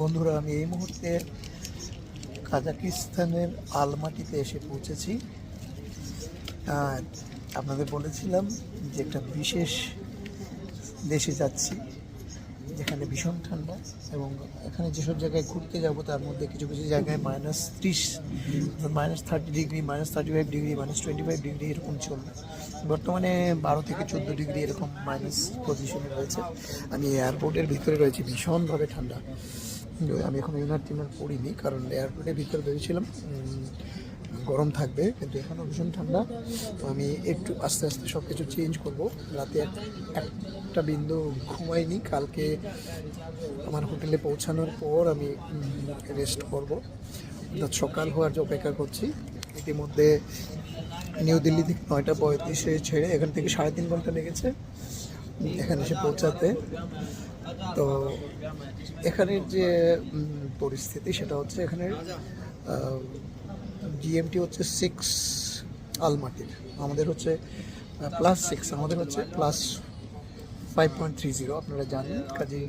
বন্ধুরা, আমি এই মুহূর্তে কাজাকিস্তানের আলমাটিতে এসে পৌঁছেছি। আপনাদের বলেছিলাম যে একটা বিশেষ দেশে যাচ্ছি, যেখানে ভীষণ ঠান্ডা এবং এখানে যেসব জায়গায় ঘুরতে যাব তার মধ্যে কিছু কিছু জায়গায় মাইনাস ত্রিশ minus thirty degree minus thirty five degree minus twenty five degree এরকম চলবে। বর্তমানে বারো থেকে চোদ্দ ডিগ্রি এরকম মাইনাস পজিশনে রয়েছে। আমি এয়ারপোর্টের ভিতরে রয়েছি, ভীষণভাবে ঠান্ডা। আমি এখন ইনার টিনার পড়িনি, কারণ এয়ারপোর্টের ভিতরে বেরিয়েছিলাম গরম থাকবে, কিন্তু এখনও ভীষণ ঠান্ডা। তো আমি একটু আস্তে আস্তে সব কিছু চেঞ্জ করব। রাতে একটা বিন্দু ঘুমাইনি, কালকে আমার হোটেলে পৌঁছানোর পর আমি রেস্ট করব। অর্থাৎ সকাল হওয়ার যে অপেক্ষা করছি, ইতিমধ্যে নিউ দিল্লি থেকে নয়টা পঁয়ত্রিশে ছেড়ে এখান থেকে সাড়ে তিন ঘণ্টা লেগেছে, এখানে এসে পৌঁছাতে। তো এখানের যে পরিস্থিতি সেটা হচ্ছে এখানের জিএমটি হচ্ছে সিক্স আলমাটির আমাদের হচ্ছে প্লাস সিক্স আমাদের হচ্ছে plus five point three zero আপনারা জানেন। কাজে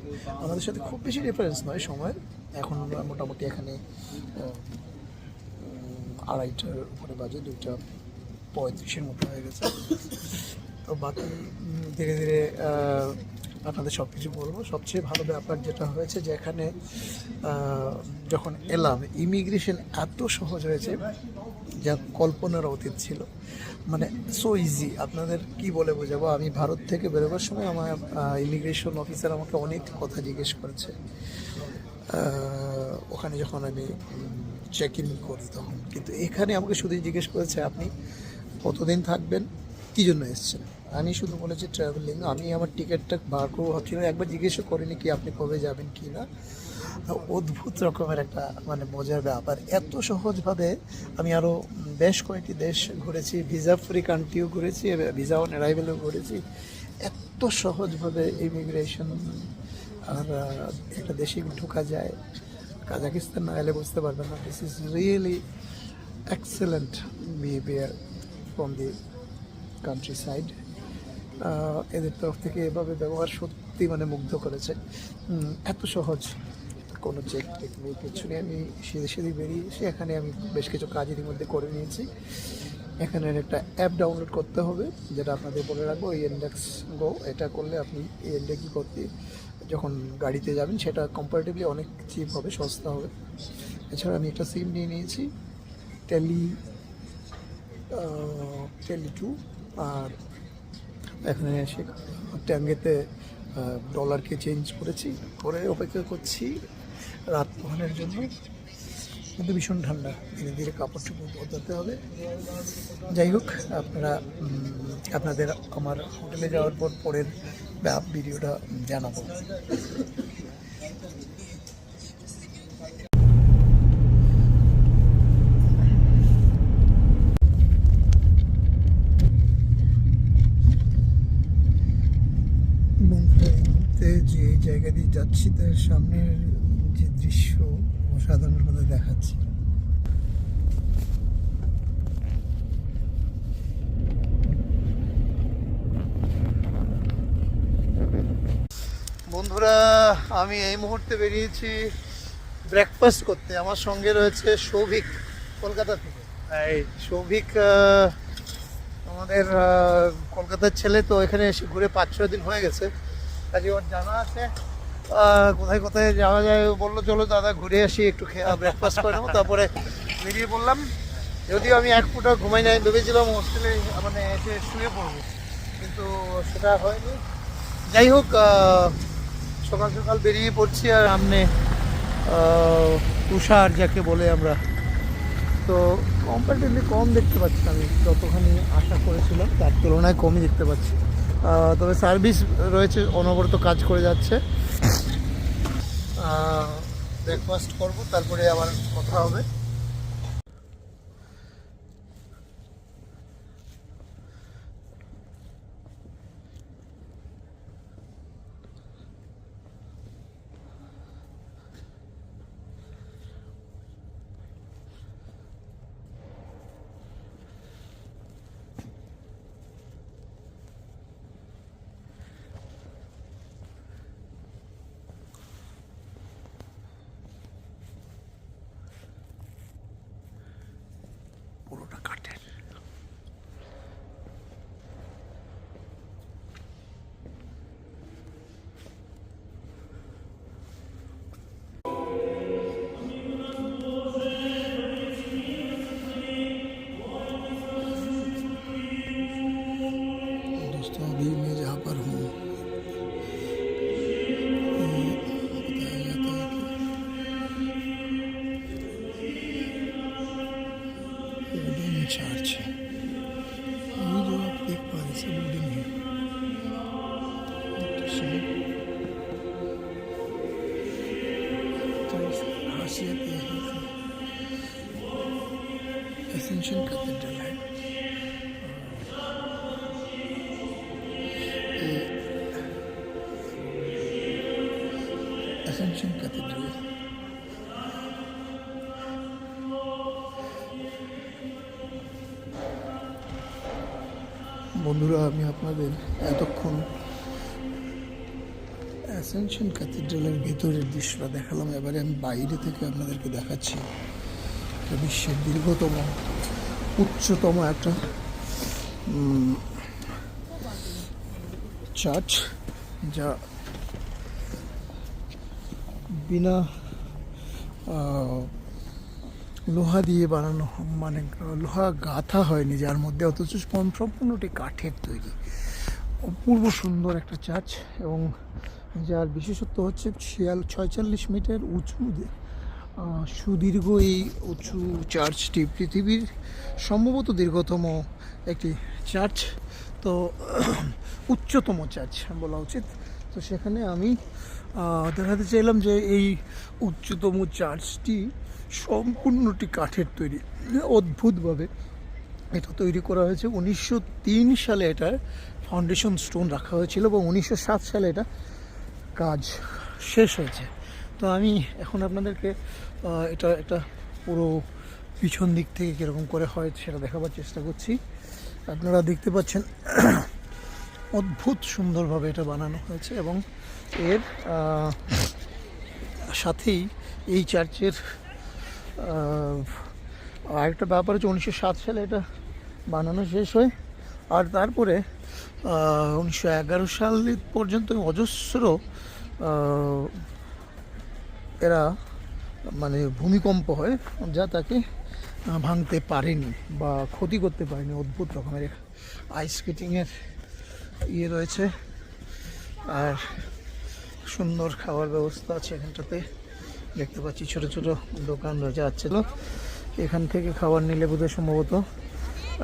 আমাদের সাথে খুব বেশি ডিফারেন্স নয় সময় এখন মোটামুটি এখানে আড়াইটার উপরে বাজে, দুইটা পঁয়ত্রিশের মতো হয়ে গেছে। তো বাকি ধীরে ধীরে আপনাদের সব কিছু বলব। সবচেয়ে ভালো ব্যাপার যেটা হয়েছে যে এখানে যখন এলাম ইমিগ্রেশন এত সহজ হয়েছে যা কল্পনার অতীত ছিল। মানে সো ইজি আপনাদের কি বলে বোঝাবো? আমি ভারত থেকে বেরোবার সময় আমার ইমিগ্রেশন অফিসার আমাকে অনেক কথা জিজ্ঞেস করেছে। ওখানে যখন আমি চেক ইন করি তখন। কিন্তু এখানে আমাকে শুধু জিজ্ঞেস করেছে, আপনি কতদিন থাকবেন? কী জন্য এসেছেন? আমি শুধু বলেছি ট্রাভেলিং আমি আমার টিকিটটা বার করব ভাবছিলাম একবার জিজ্ঞেসও করিনি কি আপনি কবে যাবেন কি না। অদ্ভুত রকমের একটা মানে মজার ব্যাপার। এত সহজভাবে আমি আরও বেশ কয়েকটি দেশ ঘুরেছি ভিসা ফ্রি কান্ট্রিও ঘুরেছি ভিসা অন অ্যারাইভেলও ঘুরেছি। এত সহজভাবে ইমিগ্রেশন আর একটা দেশে ঢোকা যায়। কাজাকিস্তান না এলে বুঝতে পারবেন না। This is really excellent behaviour from the country side এদের তরফ থেকে এভাবে ব্যবহার সত্যি মানে মুগ্ধ করেছে। এত সহজ কোনো চেক টেক নেই কিছু নেই। আমি সেদিক সেদিক বেরিয়ে এসে এখানে আমি বেশ কিছু কাজ এর মধ্যে করে নিয়েছি। এখানে একটা অ্যাপ ডাউনলোড করতে হবে, যেটা আপনাদের বলে রাখব এই ইন্ডেক্স গো এটা করলে আপনি এই ইন্ডেক্স করতে যখন গাড়িতে যাবেন, সেটা কম্পারেটিভলি অনেক চিপ হবে, সস্তা হবে। এছাড়া আমি একটা সিম নিয়ে নিয়েছি টেলি টেলি টু আর এখানে এসে ট্যাঙ্গেতে ডলারকে চেঞ্জ করেছি, করে অপেক্ষা করছি রাত পোহানোর জন্য। কিন্তু ভীষণ ঠান্ডা, ধীরে ধীরে কাপড় চোপড় বদলাতে হবে। যাই হোক, আপনারা আপনাদের আমার হোটেলে যাওয়ার পর পরের ভিডিওটা জানাব বন্ধুরা এই মুহূর্তে যে জায়গা দিয়ে যাচ্ছি তার সামনের যে দৃশ্য অসাধারণভাবে দেখাচ্ছি। বন্ধুরা আমি এই মুহূর্তে বেরিয়েছি ব্রেকফাস্ট করতে। আমার সঙ্গে রয়েছে সৌভিক কলকাতা থেকে। এই সৌভিক আমাদের কলকাতার ছেলে তো এখানে এসে ঘুরে পাঁচ ছয় দিন হয়ে গেছে। কাজে ওর জানা আছে। কোথায় কোথায় যাওয়া যায় বলল চলো দাদা ঘুরে আসি একটু খেয়ে ব্রেকফাস্ট করে নেব। তারপরে বেরিয়ে পড়লাম। যদিও আমি এক ফুটা ঘুমাই নাই ভেবেছিলাম হোস্টেলে মানে এসে শুয়ে পড়ব কিন্তু সেটা হয়নি। যাই হোক সকাল সকাল বেরিয়ে পড়ছি আর আহ, তুষার যাকে বলে আমরা। তো কম্পারেটিভলি কম দেখতে পাচ্ছি আমি যতখানি আশা করেছিলাম তার তুলনায় কমই দেখতে পাচ্ছি। তবে সার্ভিস রয়েছে অনবরত কাজ করে যাচ্ছে। ব্রেকফাস্ট করব তারপরে আবার কথা হবে। चार्च है ये जो आप देख पा रहे सब बिल्डिंग है। तो तो खासियत यह है कि एसेंशियल कैथेड्रल है বন্ধুরা, আমি আপনাদের এতক্ষণ অ্যাসেনশন ক্যাথিড্রালের ভেতরের দৃশ্যটা দেখালাম। এবারে আমি বাইরে থেকে আপনাদেরকে দেখাচ্ছি বিশ্বের দীর্ঘতম, উচ্চতম একটা চার্চ, যা বিনা লোহা দিয়ে বানানো মানে লোহা গাঁথা হয়নি, যার মধ্যে অথচ সম্পূর্ণটি কাঠের তৈরি। অপূর্ব সুন্দর একটা চার্চ এবং যার বিশেষত্ব হচ্ছে ছিয়াল ছয়চল্লিশ মিটার উঁচু সুদীর্ঘ এই উঁচু চার্চটি পৃথিবীর সম্ভবত দীর্ঘতম একটি চার্চ। তো উচ্চতম চার্চ বলা উচিত। তো সেখানে আমি দেখাতে চাইলাম যে এই উচ্চতম চার্চটি সম্পূর্ণটি কাঠের তৈরি। অদ্ভুতভাবে এটা তৈরি করা হয়েছে। উনিশশো তিন সালে এটার ফাউন্ডেশন স্টোন রাখা হয়েছিল এবং উনিশশো সাত সালে এটা কাজ শেষ হয়েছে। তো আমি এখন আপনাদেরকে এটা একটা পুরো পিছন দিক থেকে কীরকম করে হয় সেটা দেখাবার চেষ্টা করছি। আপনারা দেখতে পাচ্ছেন অদ্ভুত সুন্দরভাবে এটা বানানো হয়েছে এবং এর সাথেই এই চার্চের আরেকটা ব্যাপার হচ্ছে উনিশশো সাত সালে এটা বানানো শেষ হয়। আর তারপরে উনিশশো এগারো সাল পর্যন্ত অজস্র এরা মানে ভূমিকম্প হয় যা তাকে ভাঙতে পারেনি বা ক্ষতি করতে পারেনি অদ্ভুত রকমের। আইস স্কেটিংয়ের ইয়ে রয়েছে। আর সুন্দর খাবার ব্যবস্থা আছে এখানটাতে। দেখতে পাচ্ছি ছোট ছোট দোকান রয়েছে আসছিল এখান থেকে খাবার নিলে বোধহয় সম্ভবত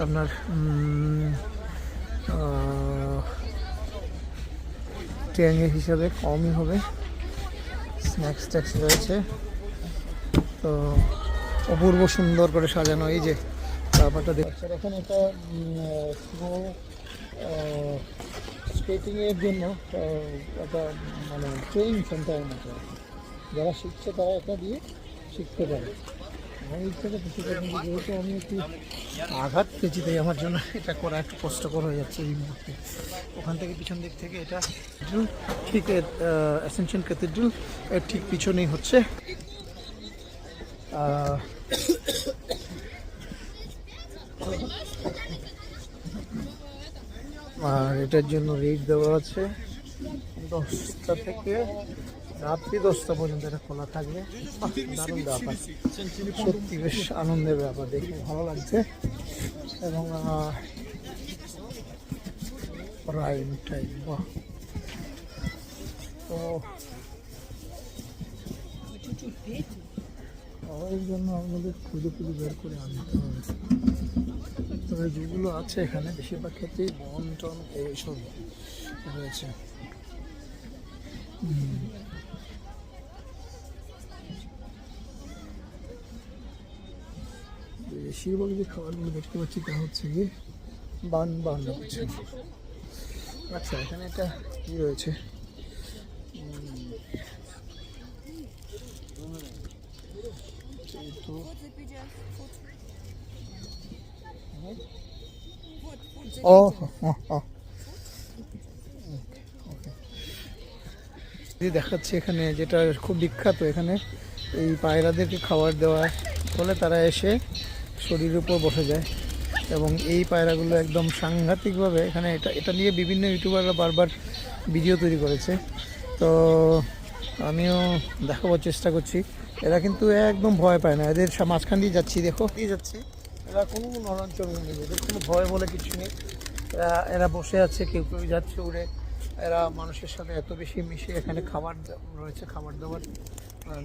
আপনার উম, আহ, ট্যাঙে হিসাবে কমই হবে। স্ন্যাক্স ট্যাক্স রয়েছে। তো অপূর্ব সুন্দর করে সাজানো এই যে ব্যাপারটা দেখছে এখন একটা স্নো স্কেটিংয়ের জন্য একটা মানে ট্রেনিং সেন্টারের মতো। যারা শিখছে তারা এটা দিয়ে শিখতে পারে। আমার ইচ্ছা করতে কিন্তু যেহেতু আমি একটু আঘাত পেয়েছি, তাই আমার জন্য এটা করা একটু কষ্টকর হয়ে যাচ্ছে এই মুহূর্তে। ওখান থেকে পিছন দিক থেকে এটা ঠিক অ্যাসেনশন ক্যাথিড্রাল এর ঠিক পিছনেই হচ্ছে। আর এটার জন্য রেট দেওয়া আছে দশটা থেকে রাত্রি দশটা পর্যন্ত এটা খোলা থাকবে। দারুণ ব্যাপার। সত্যি বেশ আনন্দের ব্যাপার দেখে ভালো লাগছে। এবং প্রাইম টাইম বাহ। তো খাবারের জন্য আমাদের খুঁজে খুঁজে বের করে আনতে হবে তবে যেগুলো আছে এখানে বেশিরভাগ ক্ষেত্রেই বন টন এইসব রয়েছে। হুম। বেশিরভাগ যে খাবারগুলো দেখতে পাচ্ছি তা হচ্ছে গিয়ে বান বান হচ্ছে। আচ্ছা এখানে একটা কি রয়েছে? তো ও দেখাচ্ছে এখানে যেটা খুব বিখ্যাত এখানে, এই পায়রাদেরকে খাবার দেওয়া ফলে তারা এসে শরীরের উপর বসে যায়। এবং এই পায়রাগুলো একদম সাংঘাতিকভাবে এখানে এটা এটা নিয়ে বিভিন্ন ইউটিউবাররা বারবার ভিডিও তৈরি করেছে। তো আমিও দেখাবার চেষ্টা করছি। এরা কিন্তু একদম ভয় পায় না। এদের মাঝখান দিয়ে যাচ্ছি, দেখো। দিয়ে যাচ্ছি। এরা কোনো নরঞ্চল নেই, এদের কোনো ভয় বলে কিছু নেই। এরা এরা বসে আছে, কেউ কেউ যাচ্ছে উড়ে। এরা মানুষের সাথে এত বেশি মিশে এখানে খাবার রয়েছে, খাবার দাবার।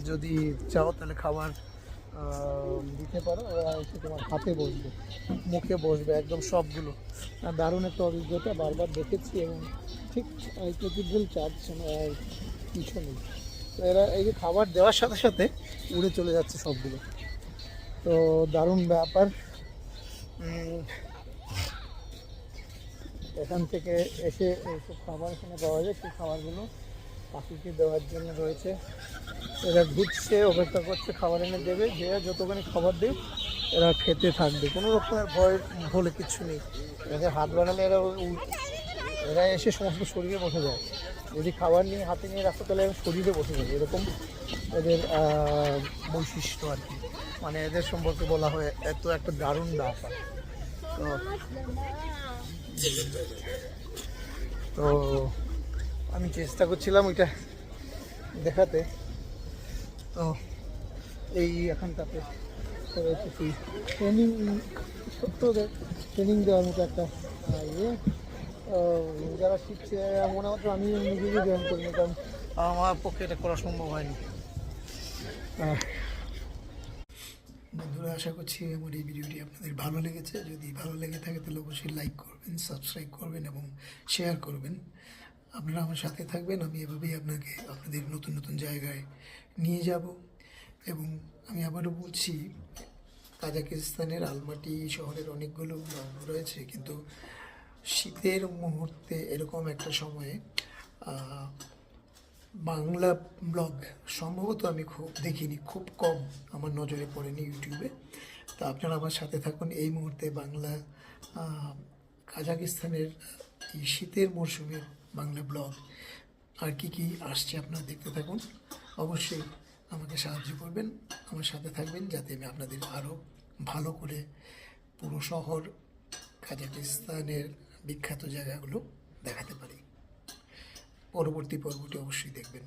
যদি চাও তাহলে খাবার দিতে পারো, ওরা এসে তোমার হাতে বসবে, মুখে বসবে একদম সবগুলো। দারুণ একটা অভিজ্ঞতা, বারবার দেখেছি এবং ঠিক ক্যাথিড্রাল চার্চ পিছনে। তো এরা এই যে খাবার দেওয়ার সাথে সাথে উড়ে চলে যাচ্ছে সবগুলো। তো দারুণ ব্যাপার। এখান থেকে এসে এইসব খাবার এখানে পাওয়া যায়, সেই খাবারগুলো পাখিকে দেওয়ার জন্য রয়েছে। এরা ঘুরছে, অপেক্ষা করছে, খাবার এনে দেবে। যে যতখানি খাবার দেবে এরা খেতে থাকবে। কোনো রকমের ভয় বলে কিছু নেই। এদের হাত বানালে এরা এরা এসে সমস্ত শরীরে বসে যায়। যদি খাবার নিয়ে হাতে নিয়ে রাখো, তাহলে শরীরে বসে যাবে। এরকম এদের বৈশিষ্ট্য আর কি। মানে এদের সম্পর্কে বলা হয়, এত একটা দারুণ ব্যাপার। তো তো আমি চেষ্টা করছিলাম ওইটা দেখাতে। তো এই রয়েছে কি ট্রেনিং ছোট্ট ট্রেনিং দেওয়ার মতো একটা ইয়ে। যারা শিখছে, মনে হতো আমি নিজেই জয়েন করিনি, কারণ আমার পক্ষে এটা করা সম্ভব হয়নি। বন্ধুরা, আশা করছি আমার এই ভিডিওটি আপনাদের ভালো লেগেছে। যদি ভালো লেগে থাকে, তাহলে অবশ্যই লাইক করবেন সাবস্ক্রাইব করবেন এবং শেয়ার করবেন। আপনারা আমার সাথে থাকবেন, আমি এভাবেই আপনাকে আপনাদের নতুন নতুন জায়গায় নিয়ে যাব। এবং আমি আবারও বলছি কাজাকিস্তানের আলমাটি শহরের অনেকগুলো ব্লগ রয়েছে, কিন্তু শীতের মুহূর্তে এরকম একটা সময়ে বাংলা ব্লগ সম্ভবত আমি খুব দেখিনি, খুব কম আমার নজরে পড়েনি ইউটিউবে। তা আপনারা আমার সাথে থাকুন, এই মুহূর্তে বাংলা কাজাকিস্তানের এই শীতের মরশুমের বাংলা ব্লগ। আর কি কি আসছে আপনারা দেখতে থাকুন। অবশ্যই আমাকে সাহায্য করবেন। আমার সাথে থাকবেন যাতে আমি আপনাদের আরও ভালো করে পুরো শহর, কাজাকিস্তানের বিখ্যাত জায়গাগুলো দেখাতে পারি। পরবর্তী পর্বটি অবশ্যই দেখবেন।